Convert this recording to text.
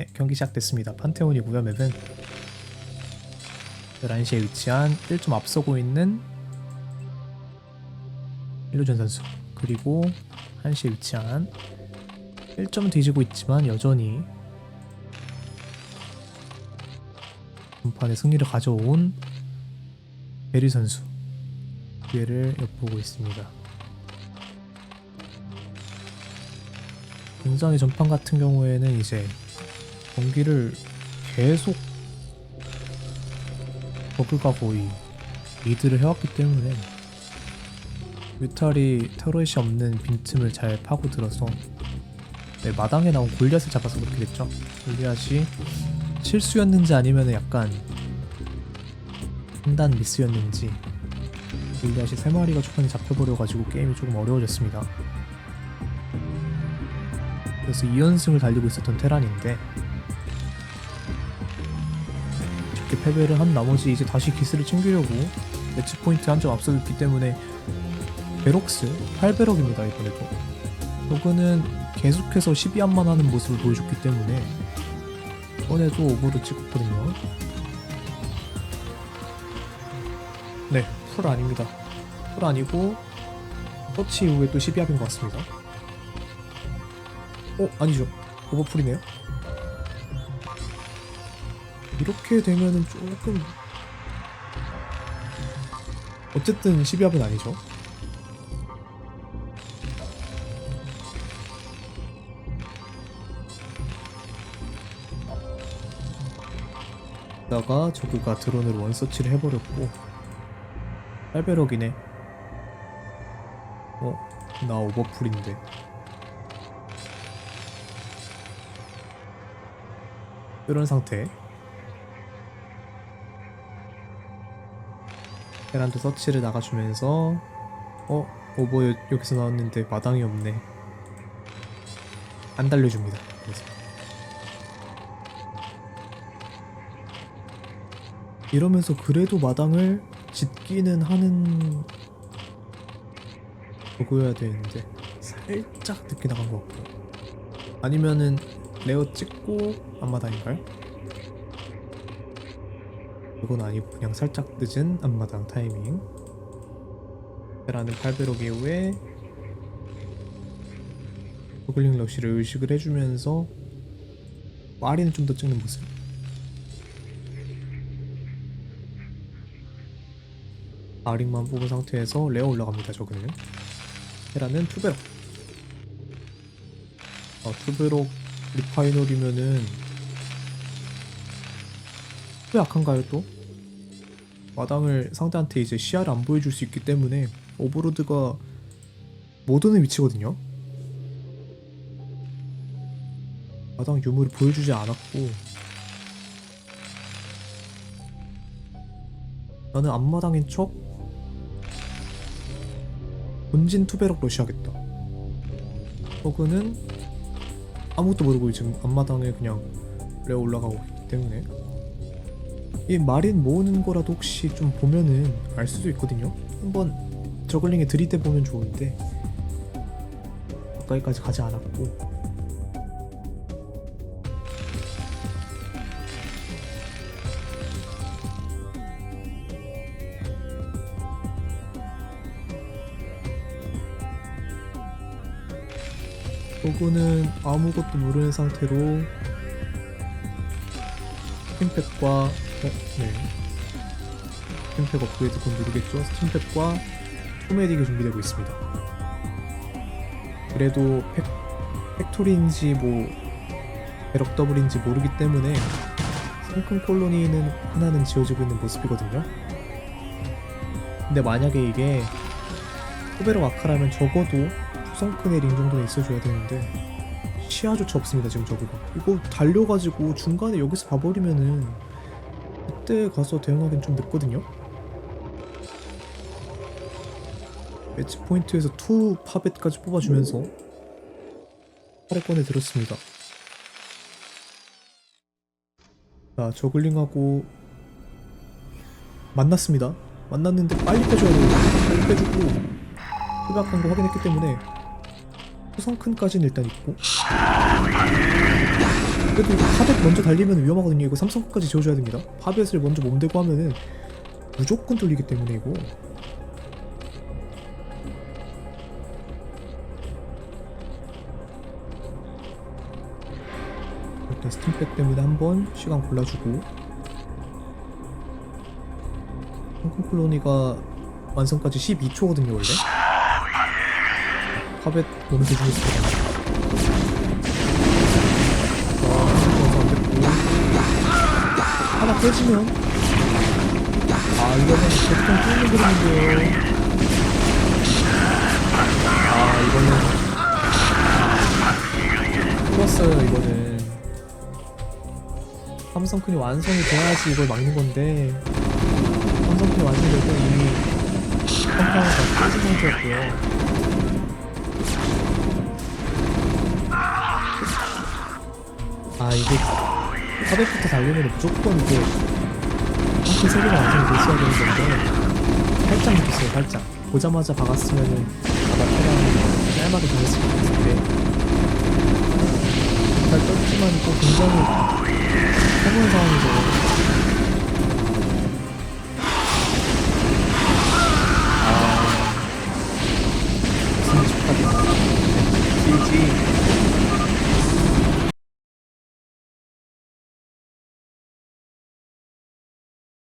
네, 경기 시작됐습니다. 판테온이고요. 맵은 11시에 위치한 1점 앞서고 있는 일루전 선수 그리고 1시에 위치한 1점 뒤지고 있지만 여전히 전판에 승리를 가져온 베리 선수 기회를 엿보고 있습니다. 굉장히 전판 같은 경우에는 이제 경기를 계속 버그가 거의 리드를 해왔기 때문에 뮤탈이 터렛이 없는 빈틈을 잘 파고들어서 네, 마당에 나온 골리앗을 잡아서 그렇게 됐죠. 골리앗이 실수였는지 아니면 약간 판단 미스였는지 골리앗이 세 마리가 초반에 잡혀버려가지고 게임이 조금 어려워졌습니다. 그래서 2연승을 달리고 있었던 테란인데 이렇게 패배를 한 나머지 이제 다시 기스를 챙기려고 매치 포인트 한 점 앞서 있기 때문에 베록스 8배럭입니다 이번에도. 저그는 계속해서 12안만 하는 모습을 보여줬기 때문에 이번에도 오버를 찍었거든요. 네, 풀 아닙니다. 풀 아니고 터치 이후에 또 12합인 것 같습니다. 어? 아니죠. 오버풀이네요 이렇게 되면은 조금 어쨌든 12합은 아니죠. 다가 저그가 드론을 원서치를 해버렸고 8배럭이네. 어? 나 오버풀인데. 이런 상태 테란도 서치를 나가주면서 어? 오버 여, 여기서 나왔는데 마당이 없네 안 달려줍니다 그래서 이러면서 그래도 마당을 짓기는 하는 그거여야 되는데 살짝 늦게 나간 것 같고 아니면은 레어 찍고 앞마당인가요? 그건 아니고 그냥 살짝 늦은 앞마당 타이밍. 라는 8배럭 이후에 저글링 러쉬를 의식을 해주면서 마리는 좀 더 찍는 모습. 아링만 뽑은 상태에서 레어 올라갑니다 저그는 헤라는 투베럭 어, 투베럭 리파이널이면은 왜 약한가요 또? 마당을 상대한테 이제 시야를 안 보여줄 수 있기 때문에 오버로드가 못 오는 위치거든요. 마당 유무를 보여주지 않았고. 나는 앞마당인 척 본진 투베럭 러시하겠다. 저그는 아무것도 모르고 지금 앞마당에 그냥 레어 올라가고 있기 때문에 이 마린 모으는 거라도 혹시 좀 보면은 알 수도 있거든요 한번 저글링에 들이대 보면 좋은데 가까이까지 가지 않았고 저거는 아무것도 모르는 상태로 어? 네. 스팀팩 업그레이드 곧 누르겠죠? 스팀팩과 포메딕이 준비되고 있습니다. 그래도 팩, 팩토리인지 뭐 배럭 더블인지 모르기 때문에 성큰 콜로니는 하나는 지어지고 있는 모습이거든요. 근데 만약에 이게 후베럭 아카라면 적어도 투성큰의 링 정도는 있어줘야 되는데 시야조차 없습니다 지금 저거가 이거 달려가지고 중간에 여기서 봐버리면은 그때 가서 대응하기는 좀 늦거든요. 매치 포인트에서 투 파벳까지 뽑아주면서 팔에 들었습니다. 자 저글링하고 만났습니다. 만났는데 빨리 빼줘야 돼요. 빨리 빼주고 후박한 거 확인했기 때문에 후성큰까지는 일단 있고 그래도 파벳 먼저 달리면 위험하거든요. 이거 삼성까지 지워줘야 됩니다. 파벳을 먼저 몸대고 하면은 무조건 뚫리기 때문에 이거. 일단 스팀백 때문에 한번 시간 골라주고. 홍콩 콜로니가 완성까지 12초거든요 원래. 파벳 몸을 대주겠습니다 하나 깨지면. 아 이거는 보통 뚫는 그림인데요. 아 이거는. 뚫었어요 이거는. 삼성큰이 완성이 돼야지 이걸 막는 건데. 삼성큰이 완성되고 이미 컴파운드가 깨진 상태였고요. 아 이게 파백부터 달리면 무조건 이게 한큰 세 개가 완성이 됐어야 되는 건데 살짝 늦었어요 살짝. 보자마자 박았으면은 아마 테랑 짧아게 되었을 것 같은데. 잘 떴지만 또 굉장히 해본 상황에서